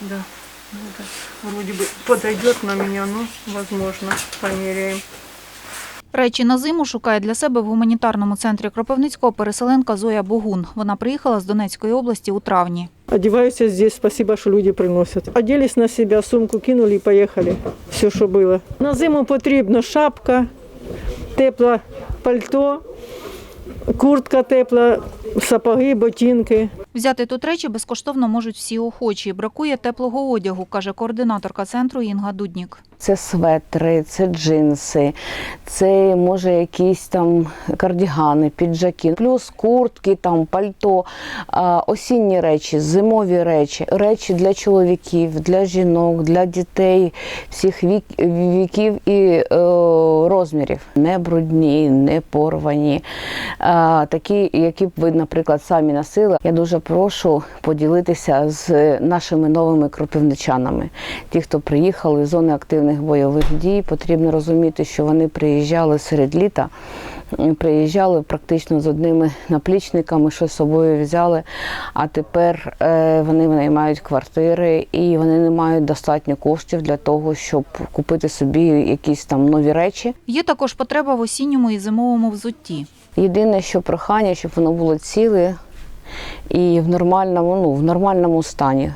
Да. Ну, это вроде бы подойдет на меня, но возможно, померяем. Речі на зиму шукає для себе в гуманітарному центрі Кропивницького переселенка Зоя Богун. Вона приїхала з Донецької області у травні. Одеваюсь я здесь, спасибо, что люди приносят. Оделись на себя, сумку кинули и поехали. Все, що було. На зиму потрібно шапка, тепле пальто, куртка тепла, сапоги, ботинки. Взяти тут речі безкоштовно можуть всі охочі. Бракує теплого одягу, каже координаторка центру Інга Дуднік. Це светри, це джинси, це може якісь там кардігани, піджаки, плюс куртки, там пальто, осінні речі, зимові речі, речі для чоловіків, для жінок, для дітей всіх вік, віків і е, розмірів. Не брудні, не порвані, а, такі, які б ви, наприклад, самі носили. Я дуже прошу поділитися з нашими новими кропивничанами. Ті, хто приїхали з зони активних бойових дій, потрібно розуміти, що вони приїжджали серед літа, приїжджали практично з одними наплічниками, що з собою взяли. А тепер е, вони наймають квартири і вони не мають достатньо коштів для того, щоб купити собі якісь там нові речі. Є також потреба в осінньому і зимовому взутті. Єдине, що прохання, щоб воно було ціле і в нормальному, ну, в нормальному стані.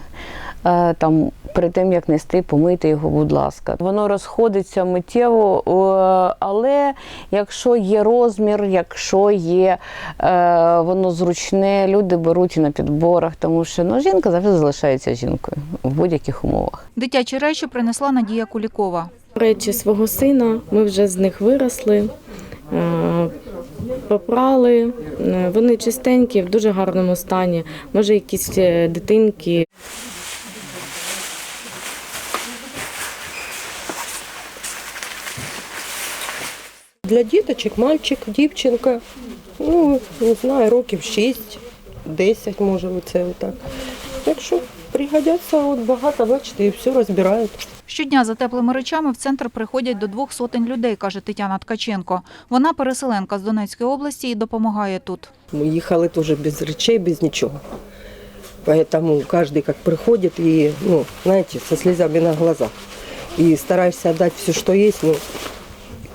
Е, Там перед тим як нести, помити його, будь ласка. Воно розходиться миттєво, е, але якщо є розмір, якщо є е, воно зручне, люди беруть і на підборах, тому що ну, жінка завжди залишається жінкою в будь-яких умовах. Дитячі речі принесла Надія Кулікова. Речі свого сина, ми вже з них виросли, е, попрали. Вони чистенькі, в дуже гарному стані. Може, якісь дитинки. Для діточок мальчик, дівчинка, ну, не знаю, років 6, 10, може, оце отак. Так що пригодяться от багато, бачите, і все розбирають. Щодня за теплими речами в центр приходять до двох сотень людей, каже Тетяна Ткаченко. Вона переселенка з Донецької області і допомагає тут. Мы ехали тоже без речей, без ничего. Поэтому каждый как приходит и, ну, знаете, со слезами на глазах. И стараешься отдать все, что есть, ну, и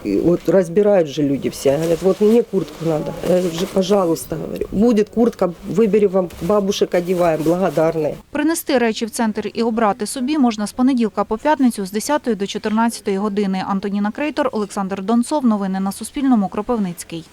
вот разбирают же люди все. Говорят, вот мне куртку надо. Я говорю, «Же, пожалуйста, говорю, будет куртка, выбери вам, бабушек одеваем, благодарные. Принести речі в центр і обрати собі можна з понеділка по п'ятницю з 10 до 14 години. Антоніна Крейтор, Олександр Донцов. Новини на Суспільному. Кропивницький.